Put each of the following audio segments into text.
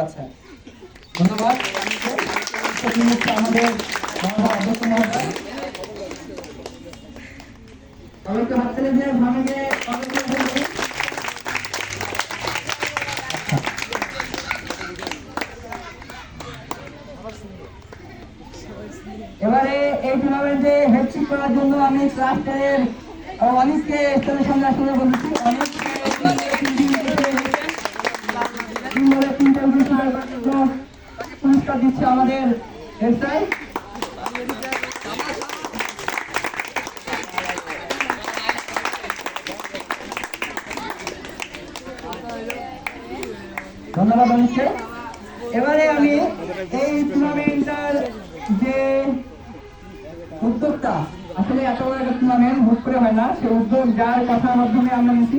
বাচ্চা ধন্যবাদ। এবারে এই টুর্নামেন্টে হেডশিপ করার জন্য আমি ক্লাস অনেককে স্টেজের সামনে আসলে বলেছি। তিনবারে তিনটা পুরস্কার দিচ্ছে আমাদের ধন্যবাদ অনেককে এবারে আমি এই টুর্নামেন্টটার যে উদ্যোক্তা আসলে এত বড় একটা টুর্নামেন্ট হুট করে হয় না, সে উদ্যোগ যার কথার মাধ্যমে আমরা নিচ্ছি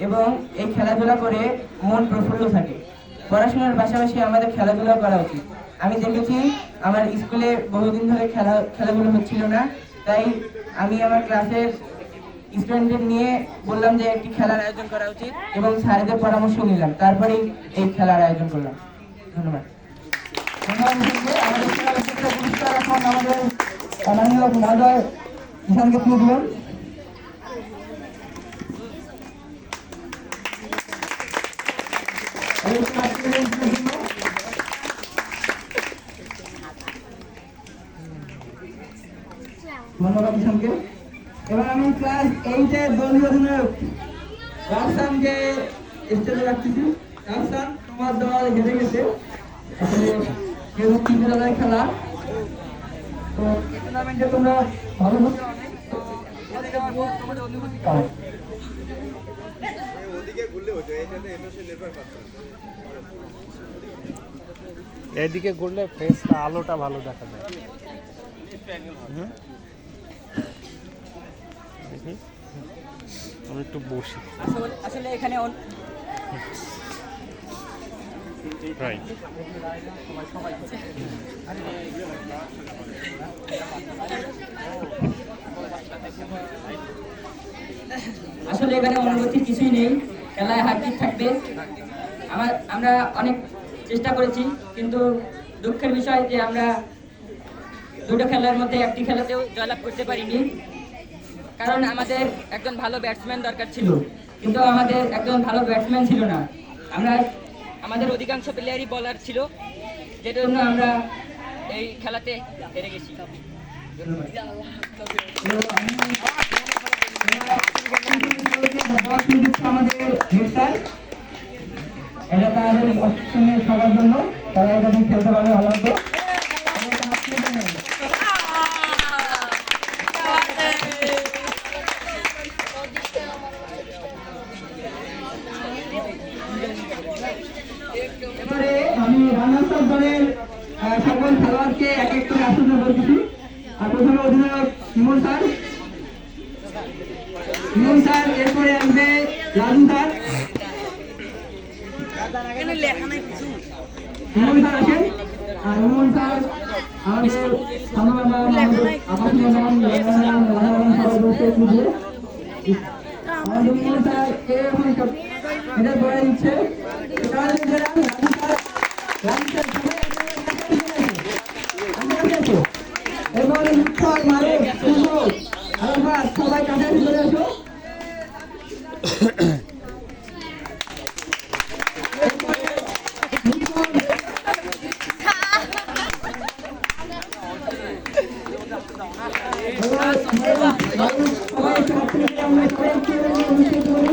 এবং এই খেলাধুলা করে মন প্রফুল্ল থাকে। পড়াশোনার পাশাপাশি আমাদের খেলাধুলা করা উচিত। আমি দেখেছি, আমার স্কুলে বহুদিন ধরে খেলা, খেলাধুলো হচ্ছিল না। তাই আমি আমার ক্লাসের স্টুডেন্টদের নিয়ে বললাম যে একটি খেলার আয়োজন করা উচিত এবং স্যারেদের পরামর্শ নিলাম। তারপরেই এই খেলার আয়োজন করলাম। ধন্যবাদ। আমাদের মাননীয় মহোদয় ঈশানকে তুলে দিলেন ধন্যবাদ আমি ক্লাস এইটের দলীয় অধিনায়ক রাফসানকে স্টেজে রাখতেছি। রাফসান তোমার দল হেরে গেছে। যেহেতু তিন খেলা। তো টুর্নামেন্টে তোমরা ভালো করতে অনেক তো তোমাদের অনুভূতি কেমন? এদিকে ঘুরলে ফেসটা আলোটা ভালো দেখা যায়। দেখি আমি একটু বসি। আসলে- আসলে এখানে অন- আসলে এখানে অনুভূতি কিছুই নেই। খেলায় হার জিত থাকবে। আমার, আমরা অনেক চেষ্টা করেছি, কিন্তু দুঃখের বিষয় যে আমরা দুটো খেলার মধ্যে একটি খেলাতেও জয়লাভ করতে পারিনি। কারণ আমাদের একজন ভালো ব্যাটসম্যান দরকার ছিল, কিন্তু আমাদের একজন ভালো ব্যাটসম্যান ছিল না। আমরা, আমাদের অধিকাংশ প্লেয়ারই বলার ছিল, যেটার জন্য আমরা এই খেলাতে হেরে গেছি। আমাদের হেডস্যার এটা তাদের অসুস্থের সবার জন্য তারা এটা খেলতে পারবে ভালো আমি রানার্স দলের সকল খেলোয়াড়কে এক এক করে আসতে বলতেছি। আর প্রথমে অধিনায়ক ইমন স্যার। ইমন স্যার এরপরে আসবে লালু স্যার। নির্মাণ সবাই এবার রাজু স্যার রাজু স্যার এবং উৎসব মালিক সুযোগ আলহাবাদ সবাই কাছাকাছি চলে আসো সবাই ছাত্রী আমরা সবাই একটু অনুষ্ঠিত করি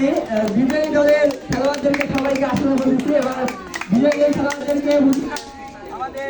আমি বিজয়ী দলের খেলোয়াড়দেরকে সবাইকে আসলে বলেছি এবার বিজয়ী খেলোয়াড়দেরকে আমাদের